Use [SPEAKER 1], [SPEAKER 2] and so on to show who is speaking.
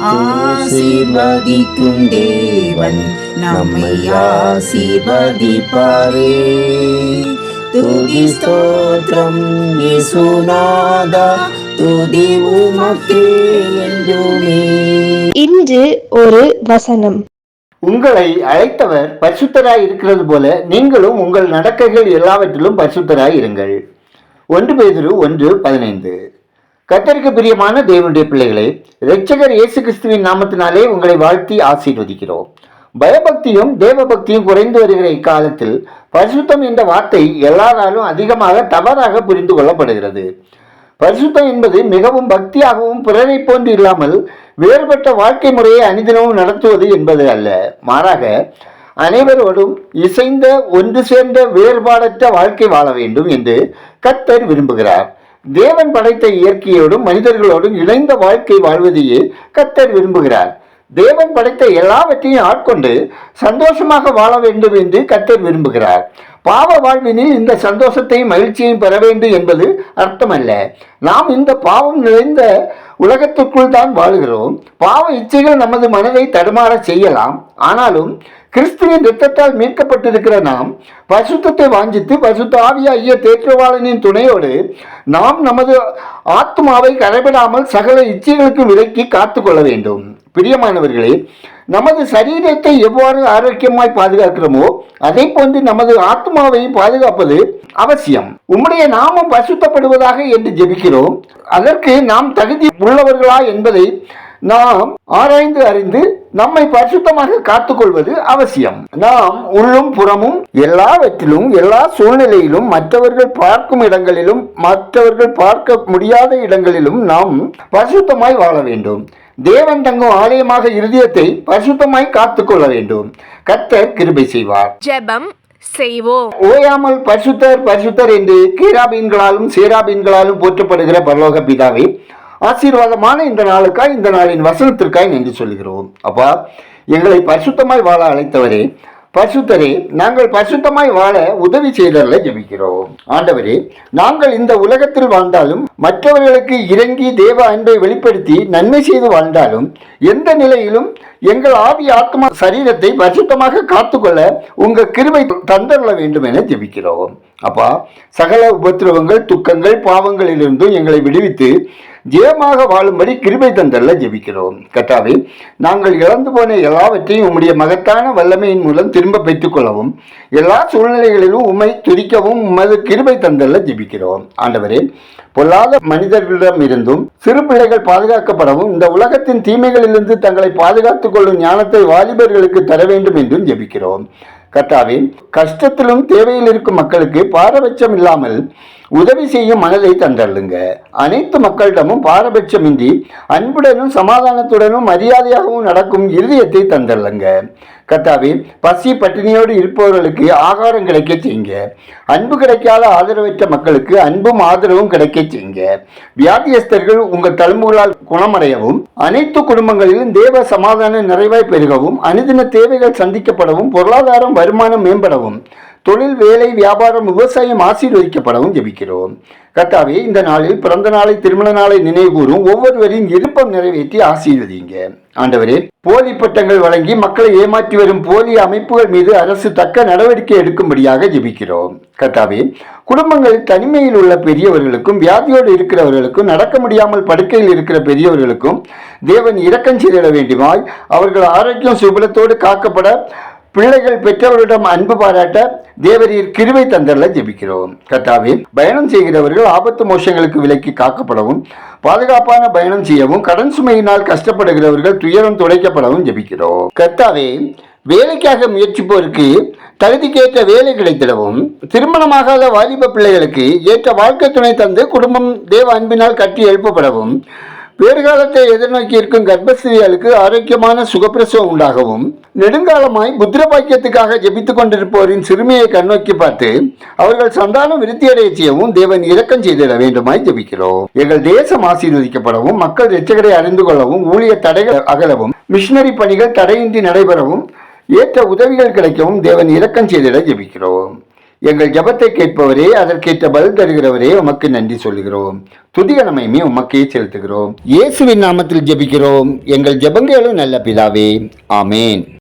[SPEAKER 1] ஆசீர்வதிக்கும் தேவன் நம்மை ஆசீர்வதிப்பாரே. துதி ஸ்தோத்திரம் இயேசுநாதா துதி உமக்கே என்றுமே.
[SPEAKER 2] இன்று ஒரு வசனம்.
[SPEAKER 3] உங்களை அழைத்தவர் பரிசுத்தராய் இருக்கிறது போல நீங்களும் உங்கள் நடக்கைகள் எல்லாவற்றிலும் பரிசுத்தராய் இருங்கள். ஒன்று பேதுரு ஒன்று பதினைந்து. கத்தருக்கு பிரியமான தேவனுடைய பிள்ளைகளே இரட்சகர் இயேசு கிறிஸ்துவின் நாமத்தினாலே உங்களை வாழ்த்தி ஆசீர்வதிக்கிறோம். பயபக்தியும் தேவபக்தியும் குறைந்து வருகிற இக்காலத்தில் பரிசுத்தம் என்ற வார்த்தை எல்லாராலும் அதிகமாக தவறாக புரிந்து கொள்ளப்படுகிறது. பரிசுத்தம் என்பது மிகவும் பக்தியாகவும் பிறரை போன்று இல்லாமல் வேறுபட்ட வாழ்க்கை முறையை அனிதினமும் நடத்துவது என்பது அல்ல. மாறாக அனைவரோடும் இசைந்த ஒன்று சேர்ந்த வேறுபாடற்ற வாழ்க்கை வாழ வேண்டும் என்று கத்தர் விரும்புகிறார். தேவன் படைத்த இயற்கையோடும் மனிதர்களோடும் இணைந்த வாழ்க்கை வாழ்வதையே கத்தர் விரும்புகிறார். தேவன் படைத்த எல்லாவற்றையும் ஆட்கொண்டு சந்தோஷமாக வாழ வேண்டும் என்று கத்தர் விரும்புகிறார். பாவ வாழ்வினில் இந்த சந்தோஷத்தையும் மகிழ்ச்சியையும் பெற வேண்டும் என்பது அர்த்தமல்ல. நாம் இந்த பாவம் நிறைந்த உலகத்துக்குள் தான் வாழுகிறோம். பாவ இச்சைகள் நமது மனதை தடுமாற செய்யலாம். ஆனாலும் கிறிஸ்துவின் இரத்தத்தால் மீட்கப்பட்டிருக்கிற நாம் பரிசுத்தத்தை வாஞ்சித்து பரிசுத்த ஆவியாகிய தேற்றவாளனின் துணையோடு நாம் நமது ஆத்மாவை கரைபடாமல் சகல இச்சைகளுக்கு விலக்கி காத்து கொள்ள வேண்டும். பிரியமானவர்களே நமது சரீரத்தை எவ்வாறு ஆரோக்கியமாய் பாதுகாக்கிறோமோ அதை போன்று நமது ஆத்மாவையும் பாதுகாப்பது அவசியம். உம்முடைய நாமம் பரிசுத்தப்படுவதாக என்று ஜெபிக்கிறோம். அதற்கு நாம் தகுதி உள்ளவர்களா என்பதை நாம் ஆராய்ந்து அறிந்து நம்மை பரிசுத்தமாக காத்துக்கொள்வது அவசியம். நாம் உள்ளும் புறமும் எல்லாவற்றிலும் எல்லா சூழ்நிலையிலும் மற்றவர்கள் பார்க்கும் இடங்களிலும் மற்றவர்கள் பார்க்க முடியாத இடங்களிலும் நாம் பரிசுத்தமாய் வாழ வேண்டும். தேவன் தங்கும் ஆலயமாக இருதயத்தை பரிசுத்தமாய் காத்துக்கொள்ள வேண்டும். கர்த்தர் கிருபை செய்வார்.
[SPEAKER 4] ஜெபம் செய்வோம்.
[SPEAKER 3] ஓயாமல் பரிசுத்தர் பரிசுத்தர் என்று கீராபீன்களாலும் சேராபீன்களாலும் போற்றப்படுகிற பரலோக பிதாவே ஆசீர்வாதமான இந்த நாளுக்காய் இந்த நாளின் வசனத்திற்காய் நன்றி சொல்கிறோம். அப்பா எங்களை பரிசுத்தமாய் வாழ அழைத்தவரே பரிசுத்தரே நாங்கள் பரிசுத்தமாய் வாழ உதவி செய்தல ஜெபிக்கிறோம். ஆண்டவரே நாங்கள் இந்த உலகத்தில் வாழ்ந்தாலும் மற்றவர்களுக்கு இறங்கி தேவ அன்பை வெளிப்படுத்தி நன்மை செய்து வாழ்ந்தாலும் எந்த நிலையிலும் எங்கள் ஆவி ஆத்மா சரீரத்தை பரிசுத்தமாக காத்துக்கொள்ள உங்கள் கிருவை தந்தரல வேண்டும் என ஜெபிக்கிறோம். அப்பா சகல உபத்திரவங்கள் துக்கங்கள் பாவங்களிலிருந்தும் எங்களை விடுவித்து ஜெயமாக வாழும்படி கிருபை தந்தல்ல ஜெபிக்கிறோம். கட்டாவே நாங்கள் இழந்து போன எல்லாவற்றையும் உம்முடைய மகத்தான வல்லமையின் மூலம் திரும்ப பெற்றுக் கொள்ளவும் எல்லா சூழ்நிலைகளிலும் உம்மை துதிக்கவும் உமது கிருபை தந்தல்ல ஜெபிக்கிறோம். ஆண்டவரே பொல்லாத மனிதர்களிடம் இருந்தும் சிறு பிள்ளைகள் பாதுகாக்கப்படவும் இந்த உலகத்தின் தீமைகளிலிருந்து தங்களை பாதுகாத்துக் கொள்ளும் ஞானத்தை வாலிபர்களுக்கு தர வேண்டும் என்றும் ஜெபிக்கிறோம். கர்த்தாவே கஷ்டத்திலும் தேவையில் இருக்கும் மக்களுக்கு பாரபட்சம் இல்லாமல் உதவி செய்யும் மனதை தந்தள்ளுங்க. அனைத்து மக்களிடமும் பாரபட்சமின்றி அன்புடனும் சமாதானத்துடனும் மரியாதையாகவும் நடக்கும் இருதயத்தை தந்தள்ளுங்க. கர்த்தாவே பசி பட்டினியோடு இருப்பவர்களுக்கு ஆகாரம் கிடைக்க செய்யுங்க. அன்பு கிடைக்காத ஆதரவற்ற மக்களுக்கு அன்பும் ஆதரவும் கிடைக்க செய்யுங்க. வியாதியஸ்தர்கள் உங்கள் தழும்புகளால் குணமடையவும் அனைத்து குடும்பங்களிலும் தேவ சமாதான நிறைவாய் பெருகவும் அனுதின தேவைகள் சந்திக்கப்படவும் பொருளாதாரம் வருமானம் மேம்படவும் தொழில் வேலை வியாபாரம் விவசாயம் ஆசீர்வதிக்கப்படவும் ஜெபிக்கிறோம். கத்தாவே இந்த நாளில் பிறந்த நாளை திருமண நாளை நினைவுகூறும் ஒவ்வொருவரின் விருப்பம் நிறைவேற்றி ஆசீர்வதிங்க ஆண்டவரே போலி பட்டங்கள் வழங்கி மக்களை ஏமாற்றி வரும் போலி அமைப்புகள் மீது அரசு தக்க நடவடிக்கை எடுக்கும்படியாக ஜெபிக்கிறோம். கர்த்தாவே குடும்பங்கள் தனிமையில் உள்ள பெரியவர்களுக்கும் வியாதியோடு இருக்கிறவர்களுக்கும் நடக்க முடியாமல் படுக்கையில் இருக்கிற பெரியவர்களுக்கும் தேவன் இரக்கம் செய்திட வேண்டுமாய். அவர்கள் ஆரோக்கியம் சுபலத்தோடு காக்கப்பட பிள்ளைகள் பெற்றவர்களிடம் அன்பு பாராட்ட தேவரீர் கிருவை தந்தரில் ஜெபிக்கிறோம். கர்த்தாவே பயணம் செய்கிறவர்கள் ஆபத்து மோஷங்களுக்கு விலக்கி காக்கப்படவும் பாதுகாப்பான பயணம் செய்யவும் கடன் சுமையினால் கஷ்டப்படுகிறவர்கள் துயரம் துடைக்கப்படவும் ஜெபிக்கிறோம். கர்த்தாவே வேலைக்காக முயற்சிப்போருக்கு தகுதிக்கேற்ற வேலை கிடைத்திடவும் திருமணமாகாத வாலிப பிள்ளைகளுக்கு ஏற்ற வாழ்க்கை துணை தந்து குடும்பம் தேவ அன்பினால் கட்டி எழுப்பப்படவும் பேறுகாலத்தை எதிர்நோக்கி இருக்கும் கர்ப்பஸ்திரிகளுக்கு ஆரோக்கியமான சுகப்பிரசவம் உண்டாகவும் நெடுங்காலமாய் புத்திர பாக்கியத்துக்காக ஜெபித்துக் கொண்டிருப்போரின் சிறுமியை கண்ணோக்கி பார்த்து அவர்கள் சந்தானம் விருத்தியடைய செய்யவும் தேவன் இரக்கம் செய்திட வேண்டுமாய் ஜெபிக்கிறோம். எங்கள் தேசம் ஆசீர்வதிக்கப்படவும் மக்கள் எச்சகரை அறிந்து கொள்ளவும் ஊழிய தடைகள் அகலவும் மிஷினரி பணிகள் தடையின்றி நடைபெறவும் ஏற்ற உதவிகள் கிடைக்கவும் தேவன் இரக்கம் செய்திட ஜெபிக்கிறோம். எங்கள் ஜபத்தை கேட்பவரே அதற்கேற்ற பதில் தருகிறவரே உமக்கு நன்றி சொல்கிறோம் துதிக உமக்கே செலுத்துகிறோம். இயேசுவின் நாமத்தில் ஜெபிக்கிறோம். எங்கள் ஜெபங்களும் நல்ல பிதாவே. ஆமேன்.